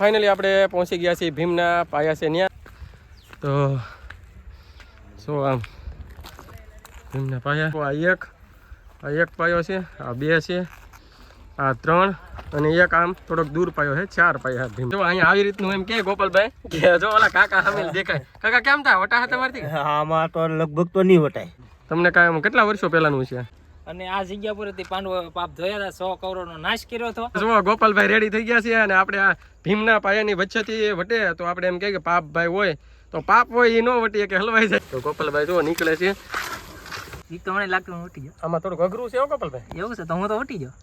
Finally આપણે પહોંચી ગયા છીએ ભીમના પાયા છે ત્યાં તો શું આમ? ભીમના પાયા. આ એક આ એક પાયો છે આ બે છે આ ત્રણ અને એક આમ થોડોક દૂર પાયો છે ચાર પાયા ભીમ. જો અહીંયા આવી રીતનું એમ કે ગોપાલભાઈ કે જો ઓલા કાકા સામે દેખાય. કાકા કેમ થાય વટા હતા તમારથી આમાં તો લગભગ તો નહીં વટાય. તમને કાંઈ કેટલા વર્ષો પહેલાનું છે? અને આ જગ્યા પરથી પાંડવો પાપ ધોયા હતા સો કરોડનો નાશ કર્યો હતો. જો ગોપાલભાઈ રેડી થઈ ગયા છે અને આપણે આ ભીમના પાયાની વચ્ચેથી વટે તો આપણે એમ કહીએ કે પાપભાઈ હોય તો પાપ હોય એ ન વટીએ કે હલવાઈ જાય. તો ગોપાલભાઈ જો નીકળે છે. ઈ તો મને લાગતું હું જાઉં આમાં થોડું અઘરું છે ગોપાલભાઈ. એવું છે તો હું તો ઉઠી જાઉં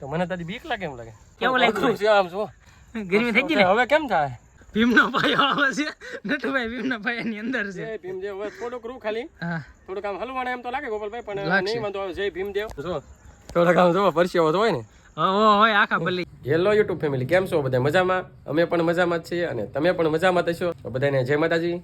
તો મને તારી બીક લાગે એમ લાગે. કેવું લાગ્યું? છે આમ જો. ગરમી થઈ ગઈ હવે કેમ થાય? ભીમનો પાયો આવે છે. નટુભાઈ ભીમના પાયાની અંદર છે. જય ભીમ દેવ હવે થોડુંક રૂ ખાલી. હા. થોડુંક આમ હલવાના એમ તો લાગે ગોપાલભાઈ પણ નહીં વાંધો આવે. જય ભીમ દેવ જો થોડાક આમ જો પરસેવો તો હોય ને. ઓ હોય આખા ભલી હેલો યુટ્યુબ ફેમિલી કેમ છો બધા? મજામાં? અમે પણ મજામાં જ છીએ અને તમે પણ મજામાં જ હશો? તો બધાને જય માતાજી.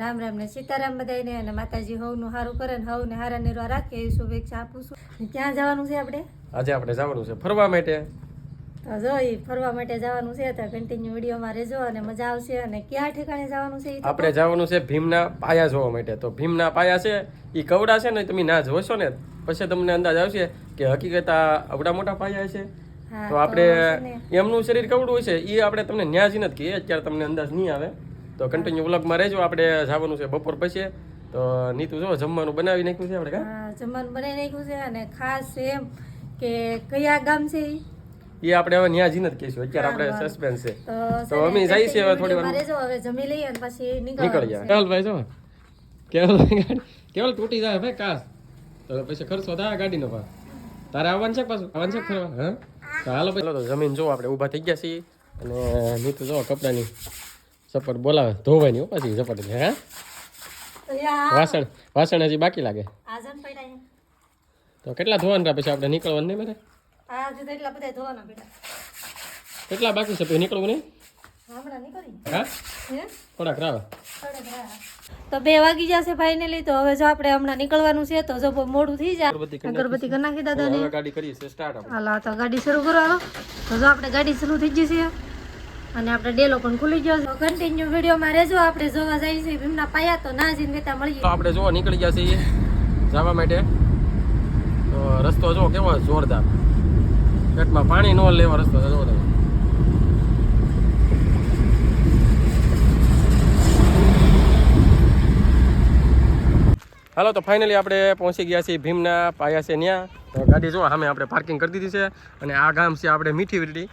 રામ રામ ને સીતારામ બધાને અને માતાજી હવનું સારું કરે ને હવને હારા નિર્વાહ રાખે એ શુભેચ્છા આપું છું. ક્યાં જવાનું છે આપણે? આજે આપણે જવાનું છે ફરવા માટે. તો જો ફરવા માટે જવાનું છે તો કન્ટિન્યુ વિડીયોમાં રહેજો અને મજા આવશે. અને ક્યાં ઠેકાણે જવાનું છે આપણે જવાનું છે ભીમના પાયા જોવા માટે. તો ભીમના પાયા છે એ કવડા છે ને તમે ના જોશો ને પછી તમને અંદાજ આવશે કે હકીકત આ અવડા મોટા પાયા છે. તો આપણે એમનું શરીર કવડું હોય છે એ આપણે તમને ન્યા જ નથી કહીએ અત્યારે તમને અંદાજ નહીં આવે. તો કન્ટિન્યુ વ્લોગમાં રહેજો આપણે જવાનું છે બપોર પછી. તો નીતુ જો જમવાનું બનાવી નાખ્યું છે આપણે જમવાનું બનાવી નાખ્યું છે અને ખાસ એમ કે કયા ગામ છે ઈ? એ આપણે હવે ન્યા જ નથી કહીશું અત્યારે આપણે સસ્પેન્સ છે. તો અમે જઈ છે હવે થોડી વાર. રહેજો હવે જમી લઈએ અને પછી નીકળી જાય કેવલભાઈ જો કેવલભાઈ કેવલ તૂટી જાય ભાઈ કાસ. તો પછી ખર્ચો થાય ગાડીનો પા તારે આવવાનું છે પાછું? આવવાનું છે ફરવા? હા? તો હાલો ભાઈ. ચાલો તો જમીન જો આપણે ઊભા થઈ ગયા છીએ. અને નીતુ જો કપડાની સપટ બોલાવે. ધોવાની હો પાછી સપટ હે? હા વાસણ વાસણ હજી બાકી લાગે. તો કેટલા ધોવાના પછી આપણે નીકળવાનું નહીં મારે? આ હજુ એટલા બધા ધોવાના બેટા. કેટલા બાકી છે? નીકળવું નહીં? હા? થોડાક રાહ. તો બે વાગી જશે તો હવે જો આપણે હમણાં નીકળવાનું છે તો જો મોડું થઈ જાય. અગરબત્તી કરી નાખી દાદા ગાડી કરીએ છે સ્ટાર્ટ આપણે. તો ગાડી શરૂ કરો હાલો તો જો આપણે ગાડી શરૂ થઈ છે. અને આપણે ડેલો પણ ખુલી ગયો છે. કન્ટિન્યુ વિડીયોમાં રહેજો આપણે જોવા જઈએ છીએ ભીમના પાયા તો ના જઈને વેતા મળીએ. તો આપણે જોવા નીકળી ગયા છીએ જવા માટે. તો રસ્તો જો કેવો જોરદાર. પેટમાં પાણી ન લેવા રસ્તો જવો જોરદાર હાલો, તો ફાઇનલી આપણે પહોંચી ગયા છીએ ભીમના પાયા છે ત્યાં તો ગાડી જો સામે આપણે પાર્કિંગ કરી દીધી છે અને આ ગામ છે આપણે મીઠી વીરડી.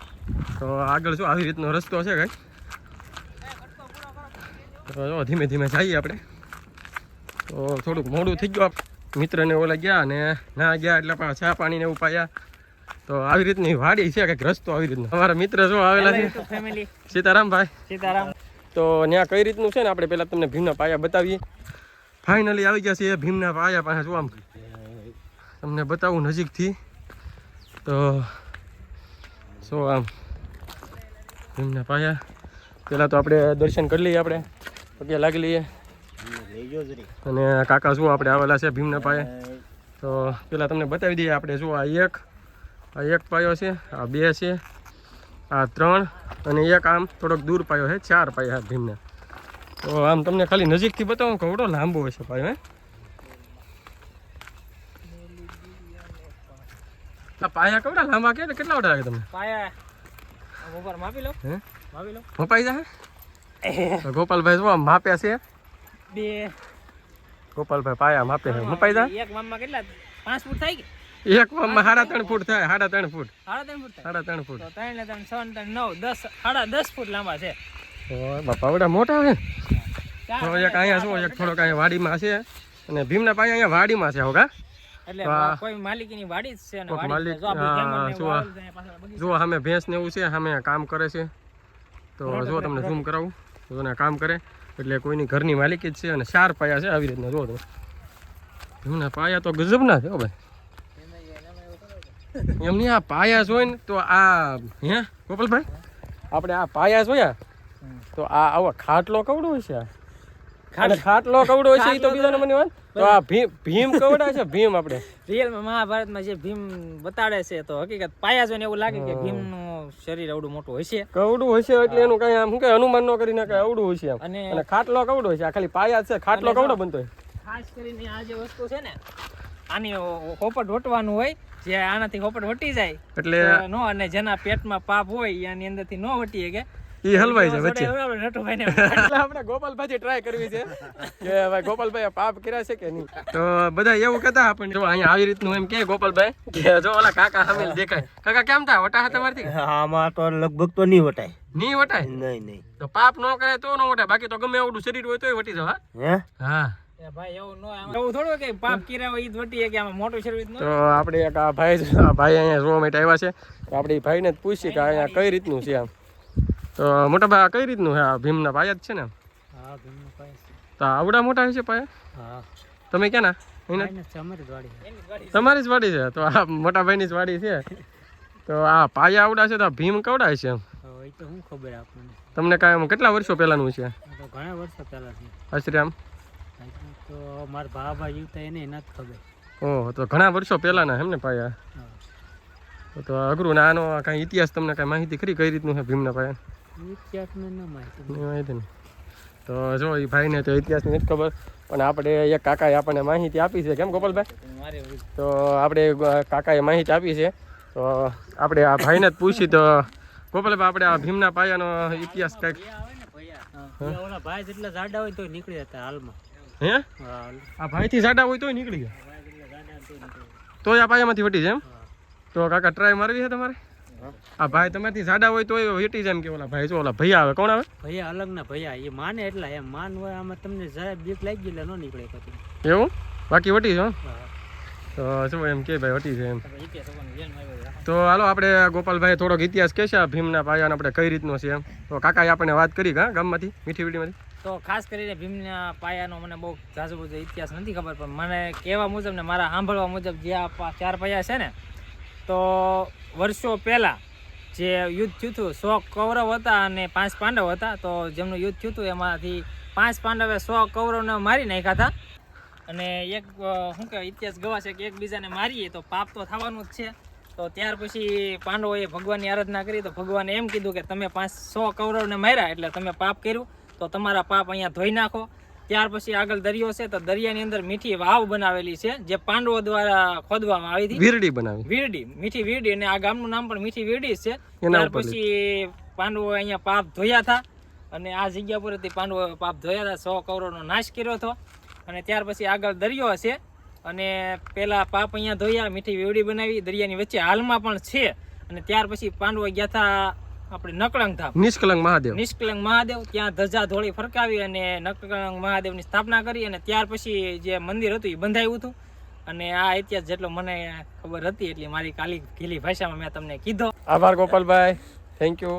તો આગળ જો આવી રીતનો રસ્તો છે કઈ તો જો ધીમે ધીમે જઈએ આપણે. તો થોડુંક મોડું થઈ ગયું મિત્રને ઓલા ગયા અને ના ગયા એટલે ચા પાણીને એવું પાયા. તો આવી રીતની વાડી છે કંઈક રસ્તો આવી રીતનો? અમારા મિત્ર જો આવેલા છે. સીતારામ સીતારામભાઈ. સીતારામ. તો ત્યાં કઈ રીતનું છે ને? આપણે પહેલાં તમને ભીમના પાયા બતાવીએ. ફાઇનલી આવી ગયા છે ભીમના પાયા પાસે શું આમ તમને બતાવું નજીકથી. તો શું આમ ભીમના પાયા. પહેલાં તો આપણે દર્શન કરી લઈએ આપણે. પગે લાગી લઈએ. અને કાકા શું આપણે આવેલા છે ભીમના પાયે. તો પેલા તમને બતાવી દઈએ આપણે શું આ એક. આ એક પાયો છે આ બે છે આ ત્રણ અને એક આમ થોડોક દૂર પાયો છે ચાર પાયા ભીમના. તો આમ તમને ખાલી નજીકથી બતાવું કવડો લાંબો હશે પાયો હે? આ પાયા કવડા લાંબા કે કેટલા વડા લાગે તમને? પાયા ઉપર માપી લો. હે? માપી લો. મપાઈ જાય ગોપાલભાઈ શું આમ માપ્યા છે. બે. ગોપાલભાઈ પાયા માપે છે. મપાઈ જાય એક મામમાં કેટલા? પાંચ ફૂટ થાય કે? એક માં સાડા ત્રણ ફૂટ થાય સાડા ત્રણ ફૂટ. સાડા ત્રણ ફૂટ સાડા ત્રણ ફૂટ. ત્રણ ને ત્રણ છ ને ત્રણ નવ દસ સાડા દસ ફૂટ લાંબા છે. બાપા મોટા હે થોડો એક અહીંયા શું એક થોડોક અહીંયા વાડીમાં છે. અને ભીમના પાયા અહીંયા વાડીમાં છે હોગા એટલે કોઈ માલિકીની વાડી જ છે અને માલિક, જ ને છે, સામે ભેંસ ને એવું છે સામે કામ કરે છે. તો જો તમને ઝૂમ કરાવું. જો ને કામ કરે. એટલે કોઈની ઘરની માલિકી જ છે અને ચાર પાયા છે આવી રીતના જો તમે. ભીમના પાયા તો ગજબના છે હો ભાઈ. એમની આ પાયા જોઈ ને તો આ હે ગોપાલભાઈ? આપણે આ પાયા જોયા તો આ આવો ખાટલો કવડો છે ખાટલો? કવડો હોય છે તો બીજાને મને વાત? તો આ ભીમ ભીમ કવડા છે ભીમ આપણે. રિયલમાં મહાભારતમાં જે ભીમ બતાડે છે તો હકીકત પાયા જોઈને એવું લાગે કે ભીમનું શરીર અવડું મોટું હોય છે. કવડું હશે એટલે એનું કઈ આમ શું કે અનુમાન ન કરીને કઈ અવડું હશે અને ખાટલો કવડો છે આ ખાલી પાયા છે ખાટલો કવડો બનતો હોય. ખાસ કરીને આ જે વસ્તુ છે ને આની હોપટ વટવાનું હોય જે આનાથી હોપટ વટી જાય એટલે નો અને જેના પેટમાં પાપ હોય એની અંદર અંદરથી નો વટી શકે. ઈ હલવાઈ જાય વચ્ચે. આપણે એટલે આપણે ગોપાલભાઈ ટ્રાય કરવી છે કે ભાઈ ગોપાલભાઈ પાપ કર્યા છે કે નહીં? તો બધા એવું કહેતા આપણને જો અહીંયા આવી રીતનું એમ કે ગોપાલભાઈ કે જો ઓલા કાકા સામે દેખાય. કાકા કેમ થાય વટા હતા તમારથી? આમાં તો લગભગ તો નહીં વટાય. નહીં વટાય? નહીં નહીં. તો પાપ નો કરે તો નો વટાય. બાકી તો ગમે એવડું શરીર હોય તોય વટી જવા હે? હા. એ ભાઈ એવું નો આમ- એવું થોડું કે પાપ કર્યા હોય ઈ જ વટી શકે આમાં મોટું શરીર નો તો આપણે એક આ ભાઈ ભાઈ અહીંયા જોવા માટે આવ્યા છે. તો આપણે ભાઈને પૂછીએ કે અહીંયા કઈ રીતનું છે આમ. તો મોટા ભાઈ કઈ રીતનું છે? આ ભીમના પાયા જ છે ને? તો આવડા મોટા છે પાયા? તમે ક્યાં ના તમારી જ વાડી છે? તો આ મોટા ભાઈની જ વાડી છે. તો આ પાયા આવડા છે તો આ ભીમ કવડા છે એમ? એ તો હું ખબર આપણને તમને કાંઈ કેટલા વર્ષો પહેલાનું છે? તો ઘણા વર્ષો પહેલા છે. આમ? તો મારા બાબા જીવતા એને નથી ખબર. ઓહ તો ઘણા વર્ષો પહેલાના એમ ને પાયા તો અઘરું નાનો કાંઈ ઇતિહાસ તમને કાંઈ માહિતી ખરી કઈ રીતનું છે ભીમના પાયા ઇતિહાસમાં ન માહિતી નહીં માહિતી ને તો જો એ ભાઈને તો ઇતિહાસની નથી ખબર પણ આપણે એક કાકાએ આપણને માહિતી આપી છે. કેમ ગોપાલભાઈ? તો આપણે કાકાએ માહિતી આપી છે. તો આપણે આ ભાઈને જ પૂછી તો ગોપાલભાઈ આપણે આ ભીમના પાયાનો ઇતિહાસ કંઈક ભાઈ જેટલા જાડા હોય તો નીકળી જતા હાલમાં. હે? આ ભાઈથી સાડા હોય તોય નીકળી ગયા. તોય આ પાયામાંથી વટી જાય એમ? તો કાકા ટ્રાય મારવી છે તમારે? આ ભાઈ તમારથી સાડા હોય તોય વેટી જાય એમ કે ઓલા ભાઈ. જો ઓલા ભૈયા આવે કોણ આવે? ભૈયા અલગ ના ભૈયા એ માને એટલા એમ માન હોય આમાં તમને જરા બીક લાગી ગઈ એટલે ન નીકળે પછી. એવું? બાકી વટી છો તો શું એમ કે ભાઈ વટી છે એમ. તો હાલો આપણે ગોપાલભાઈ થોડોક ઇતિહાસ કહેશે આ ભીમના પાયાનો આપણે કઈ રીતનો છે એમ. તો કાકાએ આપણને વાત કરી હા ગામમાંથી મીઠી વીડીમાંથી તો ખાસ કરીને ભીમના પાયાનો મને બહુ ઝાઝો બધો ઇતિહાસ નથી ખબર, પણ મને કહેવા મુજબ ને મારા સાંભળવા મુજબ જે આ ચાર પાયા છે ને, તો વર્ષો પહેલાં જે યુદ્ધ થયું હતું, સો કૌરવ હતા અને પાંચ પાંડવ હતા, તો જેમનું યુદ્ધ થયું હતું એમાંથી પાંચ પાંડવે સો કૌરવને મારી નાખ્યા હતા. અને એક શું કહેવાય, ઇતિહાસ ગવા છે કે એકબીજાને મારીએ તો પાપ તો થવાનું જ છે. તો ત્યાર પછી પાંડવોએ ભગવાનની આરાધના કરી, તો ભગવાને એમ કીધું કે તમે પાંચ સો કૌરવને માર્યા, એટલે તમે પાપ કર્યું. તો તમારા પાપ અહીંયા ધોઈ નાખો. ત્યાર પછી આગળ દરિયો છે તો દરિયાની અંદર મીઠી વાવ બનાવેલી છે જે પાંડવો દ્વારા ખોદવામાં આવી હતી. વીરડી બનાવી. વીરડી મીઠી વીરડી અને આ ગામનું નામ પણ મીઠી વીરડી છે. ત્યાર પછી પાંડવો અહીંયા પાપ ધોયા હતા અને આ જગ્યા પરથી પાંડવો પાપ ધોયા હતા સો કૌરવનો નાશ કર્યો હતો. અને ત્યાર પછી આગળ દરિયો છે અને પેલા પાપ અહીંયા ધોયા મીઠી વીવડી બનાવી દરિયાની વચ્ચે હાલમાં પણ છે. અને ત્યાર પછી પાંડવો ગયા હતા આપણે નકળંગ ધામ. નિષ્કલંગ મહાદેવ. નિષ્કલંગ મહાદેવ ત્યાં ધજા ધોળી ફરકાવી અને નકળંગ મહાદેવની સ્થાપના કરી અને ત્યાર પછી જે મંદિર હતું એ બંધાયું હતું. અને આ ઇતિહાસ જેટલો મને ખબર હતી એટલે મારી કાલી ગીલી ભાષામાં મેં તમને કીધો. આભાર ગોપાલભાઈ. થેન્ક યુ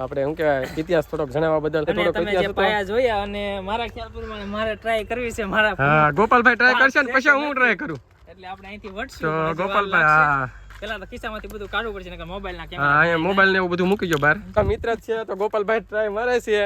આપણે શું કહેવાય ઇતિહાસ થોડોક જણાવવા બદલ થોડોક તમે ઇતિહાસ પાયા જોયા અને મારા ખ્યાલ પ્રમાણે મારે ટ્રાય કરવી છે મારા હા ગોપાલભાઈ ટ્રાય કરશે ને પછી હું ટ્રાય કરું. એટલે આપણે અહીંથી વટશું તો ગોપાલભાઈ હા. પેલા તો ખિસ્સામાંથી બધું કાઢવું પડશે નકર મોબાઈલ ના કેમેરા અહીંયા મોબાઈલ ને એવું બધું મૂકી જો બહાર. તો મિત્ર છે તો ગોપાલભાઈ ટ્રાય મારે છે.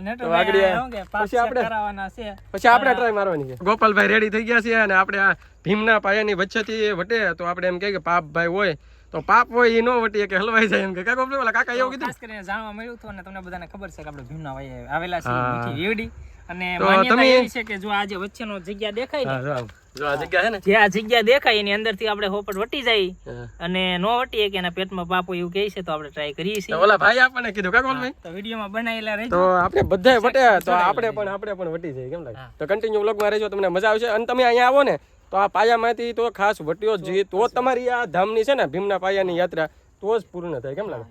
નેટો તો આગળ ભાઈ શું કે પાપ પછી આપણે- કરાવવાના છે. પછી આપણે ટ્રાય મારવાની છે. ગોપાલભાઈ રેડી થઈ ગયા છે અને આપણે આ ભીમના પાયાની વચ્ચેથી વટે તો આપણે એમ કે પાપભાઈ હોય તો પાપ હોય એ નો વટીએ કે હલવાઈ જાય એમ કે. કાકા ઓલા કાકા એવું કીધું? ખાસ કરીને જાણવા મળ્યું હતું અને તમને બધાને ખબર છે કે આપણે ભીમના ભાઈ આવેલા છે મીઠી વીવડી અને માન્યતા તમે- એવી છે કે જો આજે વચ્ચેનો જગ્યા દેખાય ને હા. જો આ જગ્યા છે ને? જે આ જગ્યા દેખાય એની અંદરથી આપણે હોપટ વટી જાય. અને નો વટીએ કે એના પેટમાં પાપો એવું કહે છે તો આપણે ટ્રાય કરીએ છીએ. ઓલા ભાઈ આપણને કીધું કાકા ભાઈ? તો વિડીયોમાં બનાવેલા રહેજો. તો આપણે બધાય વટે તો આપણે પણ આપણે પણ વટી જાય કેમ લાગે? તો કન્ટિન્યુ વ્લોગમાં રહેજો તમને મજા આવશે. અને તમે અહીંયા આવો ને તો આ પાયામાંથી તો ખાસ વટ્યો જે તો તમારી આ ધામની છે ને ભીમના પાયાની યાત્રા તો જ પૂર્ણ થાય કેમ લાગે?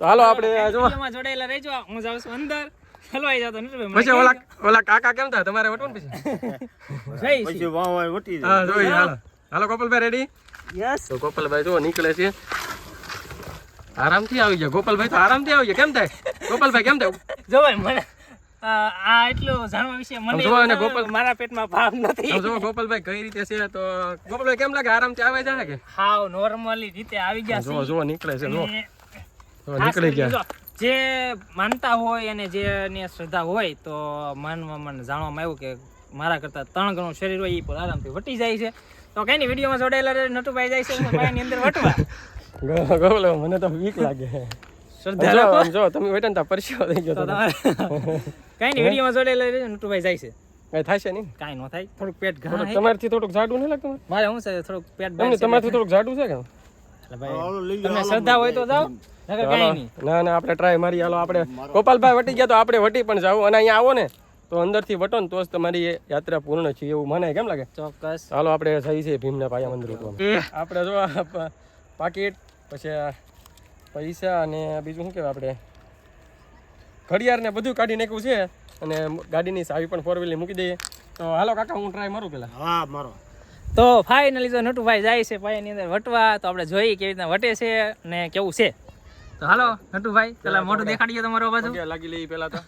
તો હાલો આપણે જોડાયેલા રહેજો. જાઉં છું અંદર. હલવાઈ જતો ને પછી ઓલા ઓલા કાકા કેમ થાય? તમારે વટવું પછી? જઈ પછી વાવ વાવ વટી જાય. હા જોઈ હાલો. હાલો ગોપાલભાઈ રેડી યસ. તો ગોપાલભાઈ જો નીકળે છે. આરામથી આવી જાય ગોપાલભાઈ તો આરામથી આવી જાય કેમ થાય? ગોપાલભાઈ કેમ થાય? જોવાય મને આ એટલું જાણવા વિશે મને જો જોવો એવું ને થયું ગોપાલ- મારા પેટમાં ભાવ નથી. જો ગોપાલભાઈ કઈ રીતે છે? તો ગોપાલભાઈ કેમ લાગે? આરામથી આવે છે કે? હાવ નોર્મલી રીતે આવી ગયા જો જો નીકળે છે જો અને જો નીકળી ગયા. જો, જે માનતા હોય અને જેની શ્રદ્ધા હોય તો માનવામાં મને જાણવામાં આવ્યું કે મારા કરતા ત્રણ ગણું શરીર હોય એ પણ આરામથી વટી જાય છે. તો કઈ નહીં વિડીયોમાં જોડાયેલા નટુભાઈ જાય છે પાયાની અંદર વટવા. મને તો વીક લાગે. શ્રદ્ધા જો રાખો. જો તમે વેટન ને પરસ્યો થઈ ગયો તો તો કઈ નહીં વિડીયોમાં જોડાયેલા નટુભાઈ જાય છે. કઈ થશે નહીં? કઈ ન થાય થોડુંક પેટ ઘણા તમારથી થોડુંક જાડું નહીં લાગતું મારે? શું છે થોડુંક પેટ તમારથી થોડુંક જાડું છે કે? શ્રદ્ધા હોય તો જાઓ નકર કાંઈ હાલો. નહીં. ના ના આપણે ટ્રાય મારી હાલો આપણે. ગોપાલભાઈ વટી ગયા તો આપણે વટી પણ જાવ અને અહીંયા આવો ને તો અંદરથી વટો ને તો જ તમારી યાત્રા પૂર્ણ છે એવું મને કેમ લાગે? ચોક્કસ. હાલો આપણે જઈએ છીએ ભીમના પાયા મંદિર આપણે જો પાકીટ પછી પૈસા અને બીજું શું કહેવાય આપણે? ઘડિયાળ ને બધું કાઢી નાખ્યું છે. અને ગાડીની સાવી પણ ફોર વ્હીલની મૂકી દઈએ. તો હાલો કાકા હું ટ્રાય મારું પેલા. હા મારો. તો ફાઇનલી જો નટુભાઈ જાય છે પાયાની અંદર વટવા તો આપણે જોઈએ કેવી રીતના વટે છે ને કેવું છે. તો હાલો નટુભાઈ પેલા મોઢું દેખાડીએ તમારો બાજુ. લાગી લઈ પેલા તો.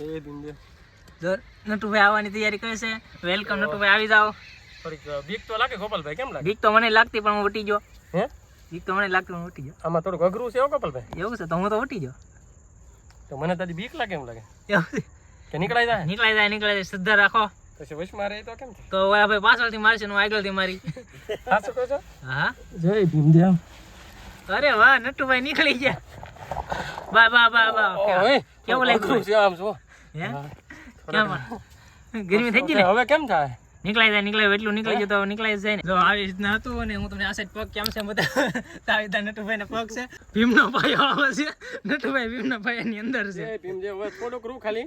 એ દિન દે. નટુભાઈ આવવાની તૈયારી કરે છે. વેલકમ નટુભાઈ આવી જાઓ. બીક તો લાગે ગોપાલભાઈ કેમ લાગે? બીક તો મને લાગતી પણ હું ઉટી ગયો. હે? બીક તો મને લાગતી હું ઉટી ગયો. આમાં થોડું અઘરું છે ગોપાલભાઈ. એવું છે તો હું તો વટી ગયો. તો મને તારી બીક લાગે એમ લાગે. કે નીકળાઈ જાય? નીકળાઈ જાય નીકળાઈ જાય શ્રદ્ધા રાખો. પછી વચમાં રહે તો કેમ તો હવે આ ભાઈ પાછળથી મારશે ને આગળથી મારી. હા શું કહો છો? હા? જય ભીમદેવ. અરે વાહ નટુભાઈ નીકળી ગયા. બા બા બા બા ઓય કેવું લાગ્યું? આમ શું હે? કેમ ગરમી થઈ ગઈ ને? હવે કેમ થાય? નીકળાઈ જાય નીકળાય એટલું નીકળી જતો તો નીકળાઈ જાય ને. જો આવી રીતના હતું અને હું તમને આ સાઈડ પગ કેમ છે બધા તો આવી રીતના નટુભાઈ પગ છે. ભીમનો પાયો આવે છે. નટુભાઈ ભીમના પાયાની અંદર છે. ભીમદેવ. હવે થોડુંક રૂ ખાલી.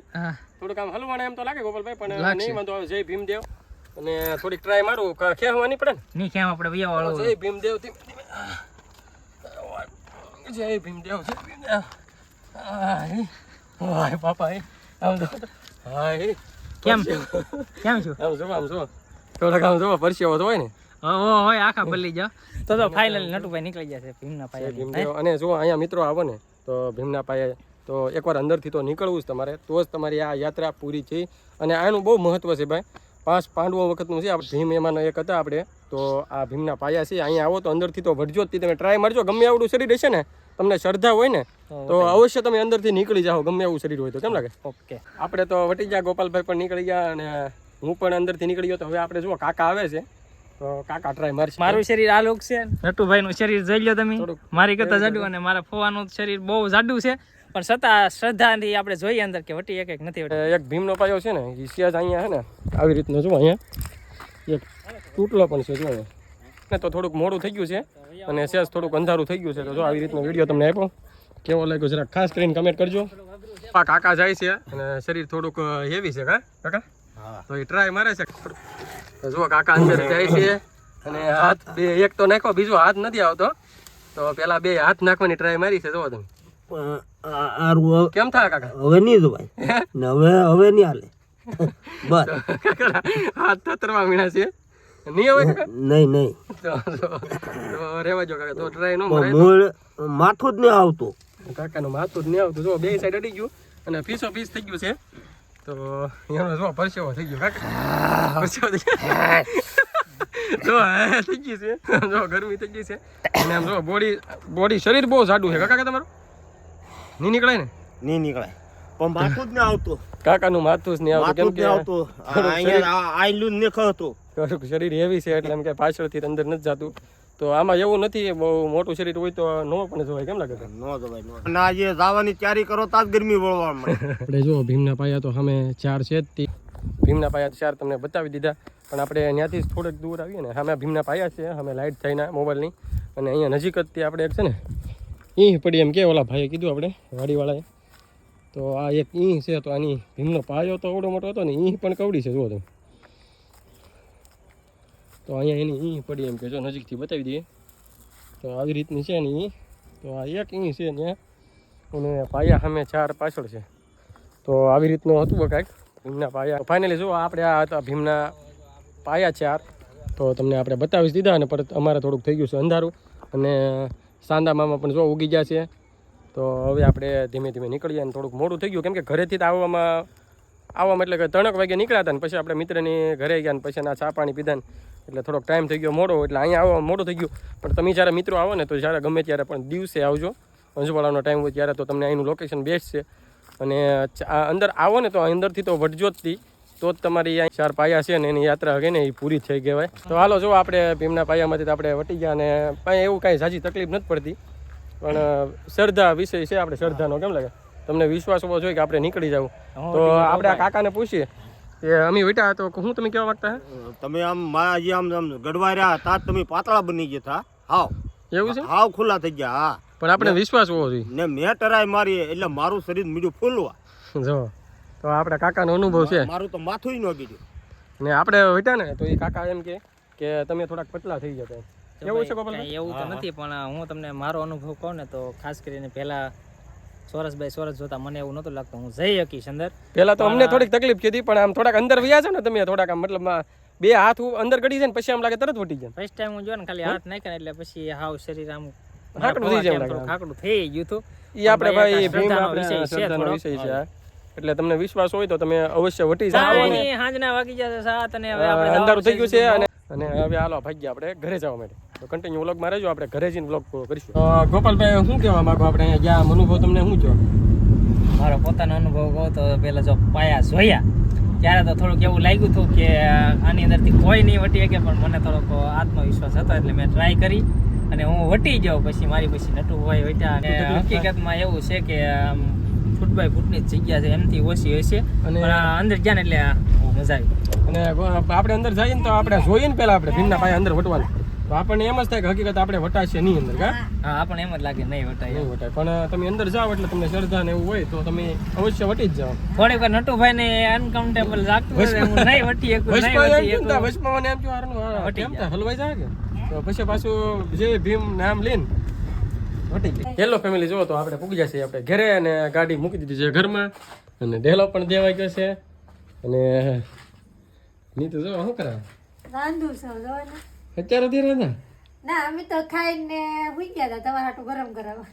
થોડુંક આમ હલવાના એમ તો લાગે ગોપાલભાઈ પણ નહીં વાંધો આવે. જય ભીમદેવ. અને થોડીક ટ્રાય મારું. ક- ખેહવાની પડે ને? નહીં ખેવા આપણે વિયા વાળો જય ભીમદેવ. જય ભીમદેવ જય ભીમદેવ. હાય. બાપા હાય. આમ હાય. કેમ કેમ છો? આમ જો આમ જો થોડાક આમ જો પરસેવો તો હોય ને. ઓ હોય આખા બદલી જાઓ તો તો ફાઇનલ નટુભાઈ નીકળી જશે ભીમના જય અને જો અહીંયા મિત્રો આવો ને તો ભીમના પાયે તો એકવાર અંદરથી તો નીકળવું જ તમારે. તો જ તમારી આ યાત્રા પૂરી થઈ. અને આનું બહુ મહત્વ છે ભાઈ. પાંચ પાંડવો વખતનું છે આપણે ભીમ એમાંનો એક હતા આપણે. તો આ ભીમના પાયા છે અહીંયા આવો તો અંદરથી તો ભરજો જ તમે ટ્રાય મારજો. ગમે આવડું શરીર હશે ને તમને શ્રદ્ધા હોય ને તો અવશ્ય તમે અંદરથી નીકળી જાઓ ગમે એવું શરીર હોય તો. કેમ લાગે? ઓકે. આપણે તો વટી ગયા ગોપાલભાઈ પણ નીકળી ગયા અને હું પણ અંદરથી નીકળી ગયો તો હવે આપણે જુઓ કાકા આવે છે. તો કાકા ટ્રાય મારશે. મારું શરીર આ લોક છે. નટુભાઈ નું શરીર જોઈ લો તમે. મારી કરતા જાડું અને મારા ફોવાનું શરીર બહુ જાડું છે. પણ છતાં શ્રદ્ધાથી આપણે જોઈએ અંદર કે વટી એક એક નથી એક ભીમનો પાયો છે ને એ સિયાજ અહીંયા છે ને આવી રીતનો જો અહીંયા. એક તૂટલો પણ છે જો ને તો થોડુંક મોડું થઈ ગયું છે અને સેસ થોડુંક અંધારું થઈ ગયું છે. તો જો આવી રીતનો વીડિયો તમને આપ્યો. કેવો લાગ્યો જરા ખાસ કરીને કમેન્ટ કરજો. આ કાકા જાય છે અને શરીર થોડુંક હેવી છે કા? કાકા? તો એ ટ્રાય મારે છે. જો કાકા અંદર જાય છે અને હાથ બે એક તો નાખો બીજો હાથ નથી આવતો. તો પેલા બે હાથ નાખવાની ટ્રાય મારી છે જો તમે. કેમ થાય કાકા? હવે નહીં જોવાય ને હવે હવે નહીં હાલે. બસ. હાથ થતરવા મીણા છે. નહીં આવે નહીં નહીં. રહેવા જો કાકા તો ટ્રાય નો મૂળ માથું જ નહીં આવતું. કાકાનું માથું જ નહીં આવતું. જો બે સાઈડ અડી ગયું અને પીસો પીસ થઈ ગયું છે. તો એનો જો પરસેવો થઈ ગયો કાકા. પરસેવો થઈ ગયો. જો થઈ ગઈ છે. જો ગરમી થઈ ગઈ છે. અને આમ જો બોડી બોડી શરીર બહુ જાડું છે. કાકા તમારું? નહીં નીકળાય ને? નહીં નીકળાય. પણ માથું જ નહીં આવતું. કાકાનું માથું જ નહીં આવતું. કેમ કે આવતું. આ અહીંયા આ- આયલું નહીં ખતું થોડુંક શરીર હેવી છે એટલે એમ કે પાછળથી અંદર નથી જતું. તો આમાં એવું નથી બહુ મોટું શરીર હોય તો નો પણ જોવાય. કેમ લાગે ન જવાય ના અને આજે જવાની તૈયારી કરો તાજ ગરમી વળવા મળે. આપણે જો ભીમના પાયા તો સામે ચાર છે જ ભીમના પાયા ચાર તમને બતાવી દીધા. પણ આપણે ત્યાંથી જ થોડેક દૂર આવીએ ને. સામે ભીમના પાયા છે સામે લાઇટ થઈને મોબાઈલની અને અહીંયા નજીક જ તે આપણે એક છે ને ઈંહ પડી એમ કે ઓલા ભાઈએ કીધું આપણે વાડીવાળાએ. તો આ એક ઈંહ છે તો આની ભીમનો પાયો તો અવડો મોટો હતો ને ઈંહ પણ કવડી છે જુઓ તમે. તો અહીંયા એની ઈંહ પડી એમ કે જો નજીકથી બતાવી દઈએ. તો આવી રીતની છે ને ઈંહ તો આ એક ઈંહ છે ને, અને પાયા સામે ચાર પાછળ છે. તો આવી રીતનું હતું કાંઈક. ભીમના પાયા. ફાઇનલી જો આપણે આ હતા ભીમના પાયા ચાર. તો તમને આપણે બતાવી દીધા અને પરત અમારે થોડુંક થઈ ગયું છે અંધારું. અને સાંદા મામા પણ જો ઉગી ગયા છે. તો હવે આપણે ધીમે ધીમે નીકળીએ અને થોડુંક મોડું થઈ ગયું. કેમ કે ઘરેથી તો આવવામાં આવવામાં એટલે કે ત્રણેક વાગે નીકળ્યા હતા ને, પછી આપણે મિત્રની ઘરે ગયા ને, પછી ના ચા પાણી પીધા ને. એટલે થોડોક ટાઈમ થઈ ગયો મોડો એટલે અહીંયા આવવા મોડો થઈ ગયો. પણ તમે જ્યારે મિત્રો આવો ને તો જ્યારે ગમે ત્યારે પણ દિવસે આવજો. અંજવાળાનો ટાઈમ હોય ત્યારે તો તમને અહીંનું લોકેશન બેસ્ટ છે. અને અંદર આવો ને તો અંદરથી તો વટજો જ તો જ તમારી અહીં ચાર પાયા છે ને એની યાત્રા હગે ને એ પૂરી થઈ કહેવાય તો હાલો જો આપણે ભીમના પાયામાંથી તો આપણે વટી ગયા અને કાંઈ એવું કાંઈ ઝાઝી તકલીફ નથી પડતી. પણ શ્રદ્ધા વિષય છે આપણે શ્રદ્ધાનો કેમ લાગે? તમને વિશ્વાસ હોવો જોઈએ કે આપણે નીકળી જવું તો આપણે આ કાકાને પૂછીએ. કે અમે વિટા તો હું તમે કેવા માંગતા હે? તમે આમ માજી આમ આમ ગડવા રહ્યા તા તમે પાતળા બની ગયા હતા. હાવ. એવું છે? હાવ ખુલ્લા થઈ ગયા હા. પણ આપણે વિશ્વાસ હોવો જોઈએ. ને મેં ટરાય મારી એટલે મારું શરીર મીડું ફૂલવા. જો તો આપણા કાકાનો અનુભવ છે. મારું તો માથું ન કીધું ને આપણે વેટા ને તો એ કાકા એમ કે કે તમે થોડાક પતલા થઈ જતા એવું છે એવું તો નથી પણ હું તમને મારો અનુભવ કહું ને તો ખાસ કરીને પહેલા સોરસભાઈ સોરસ જોતા મને એવું નતું લાગતું. હું જઈ શકીશ અંદર. પહેલા તો અમને થોડીક તકલીફ કીધી પણ આમ થોડાક અંદર વ્યા છો ને તમે થોડાક આમ મતલબ બે હાથ અંદર ગડી જાય ને પછી આમ લાગે તરત વટી જાય. ફર્સ્ટ ટાઈમ હું જોયો ને ખાલી હાથ નાખ્યા એટલે પછી હાવ શરીર આમ ખાકડું થઈ જાય ખાકડું થઈ ગયું હતું. એ આપણે ભાઈ ભીમ આપણે વિષય છે શ્રદ્ધાનો વિષય છે એટલે તમને વિશ્વાસ હોય તો તમે અવશ્ય વટી જાઓ અને નહીં, સાંજના વાગી જશે સાત અને હવે આપણે અંધારું થઈ ગયું છે અને અને હવે હાલો ભાગ્યા આપણે ઘરે જવા માટે. તો કન્ટિન્યુ વ્લોગમાં રહેજો આપણે ઘરે જઈને વ્લોગ પૂરો કરીશું ગોપાલભાઈ શું કહેવા માંગો આપણે અહીંયા ગયા અનુભવ તમને શું જો મારો પોતાનો અનુભવ કહો તો પહેલાં જો પાયા જોયા ત્યારે તો થોડુંક એવું લાગ્યું હતું કે આની અંદરથી કોઈ નહીં વટી શકે પણ મને થોડોક આત્મવિશ્વાસ હતો એટલે મેં ટ્રાય કરી અને હું વટી ગયો પછી મારી પછી નટુભાઈ વટ્યા અને હકીકતમાં એવું છે કે આમ ફૂટ બાય ફૂટની જ જગ્યા છે એમથી ઓછી હશે અને- આ અંદર ગયા ને એટલે મજા આવી. અને આપણે અંદર જઈએ ને તો આપણે જોઈએ ને પહેલાં આપણે ભીમના પાયા અંદર વટવાનું. આપણને એમ જ થાય કે હકીકત આપણે વટાશે નહીં અંદર કા? હા. આપણને એમ જ લાગે નહીં વટાય નહીં વટાય. પણ તમે અંદર જાઓ એટલે તમને શ્રદ્ધા ને એવું હોય તો તમે અવશ્ય વટી જ જાઓ. થોડીક વાર નટુભાઈ ને અનકમ્ફર્ટેબલ લાગતું હોય નહીં વટી એક નહીં વટી થાય? મને એમ કે હારું, વટી કેમ થાય? હલવાઈ જાય કે? તો પછી પાછું જે ભીમ નામ લઈને હેલો ફેમિલી જુઓ તો આપણે પૂગી જશે આપણે ઘરે અને ગાડી મૂકી દીધી છે ઘરમાં. અને ઢેલો પણ દેવાઈ ગયો છે. અને નીતુ જો શું કરે રાંધું સૌ જો ને. અત્યારે દે રાંધા ના અમે તો ખાઈને હુઈ ગયા હતા તમારા હાટું ગરમ કરાવવા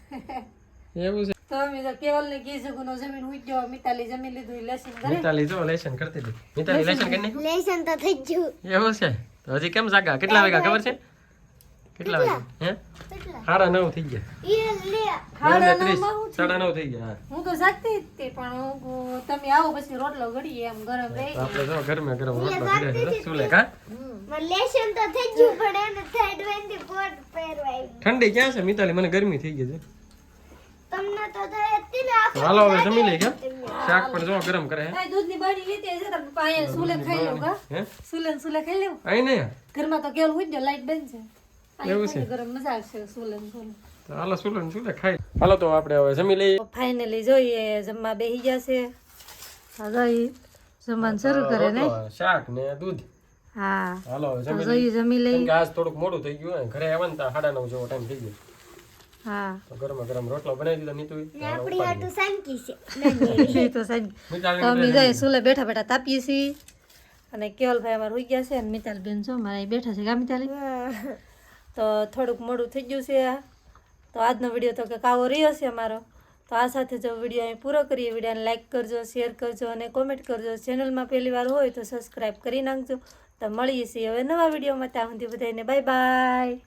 એવું છે? તો અમે તો કેવલ ને ઘી ગુનો જમીન હુઈ ગયો મિતાલી જમીન લીધું લેસન કરે. મિતાલી જો લેશન કરતી હતી. મિતાલી લેશન કરી નાખ્યું? લેસન તો થઈ ગયું. એવું છે? તો હજી કેમ જાગા? કેટલા વાગ્યા ખબર છે? કેટલા વાગ્યા? હે? સાડા નવ થઈ ગયા. નવ ને ત્રીસ. સાડા નવ થઈ ગયા હું. તો જાગતી હતી પણ તમે આવો પછી રોટલો ઘડીએ એમ ગરમ રહે આપણે જો ગરમે ગરમ રોટલો કા? લેશન તો થઈ ગયું પણ એને થર્ડ વેનથી કોટ પહેરવાય. ઠંડી ક્યાં છે? મિતાલી મને ગરમી થઈ ગઈ છે. તમને તો થઈ હતી ને હાલો હવે જમી લે કેમ શાક પણ જો ગરમ કરે હે. દૂધની બાડી લીધી છે તો પાયા સુલે ખાઈ લો કા સુલે સુલે ખાઈ લેવું અહીં નહીં. ઘરમાં તો કેવું હોય લાઈટ બંધ છે. એવું છે? ગરમ મજા આવશે સુલે સુલે. હાલો સુલન સુલે ખાઈ. હાલો તો આપણે હવે જમી લઈએ. ફાઇનલી જોઈએ જમવા બેસી ગયા હવે ઈ જમવાનું શરૂ કરે ને. શાક ને દૂધ. હા. હાલો જમી જમી લઈ આજ થોડુંક મોડું થઈ ગયું ઘરે આવવાનું તા સાડા નવ જેવો ટાઈમ થઈ ગયો. હા. તો ગરમા ગરમ રોટલો બનાવી દીધો નીતુ આપણી આ તો સાંકી છે. તો સાંકી. તો અમે જઈએ સુલે બેઠા બેઠા તાપીએ છીએ. અને કેવલભાઈ અમારે હોઈ ગયા છે અને મિતાલ બેન છો મારા બેઠા છે. ગામ મિતાલી? તો થોડુંક મોડું થઈ ગયું છે તો આજનો વીડિયો તો કે કાવો રહ્યો છે અમારો. તો આ સાથે જો વીડિયો અહીં પૂરો કરીએ. વિડીયોને લાઇક કરજો શેર કરજો અને કોમેન્ટ કરજો. ચેનલમાં પહેલી વાર હોય તો સબસ્ક્રાઈબ કરી નાખજો. તો મળીએ છીએ હવે નવા વિડીયોમાં ત્યાં સુધી બધાને બાય બાય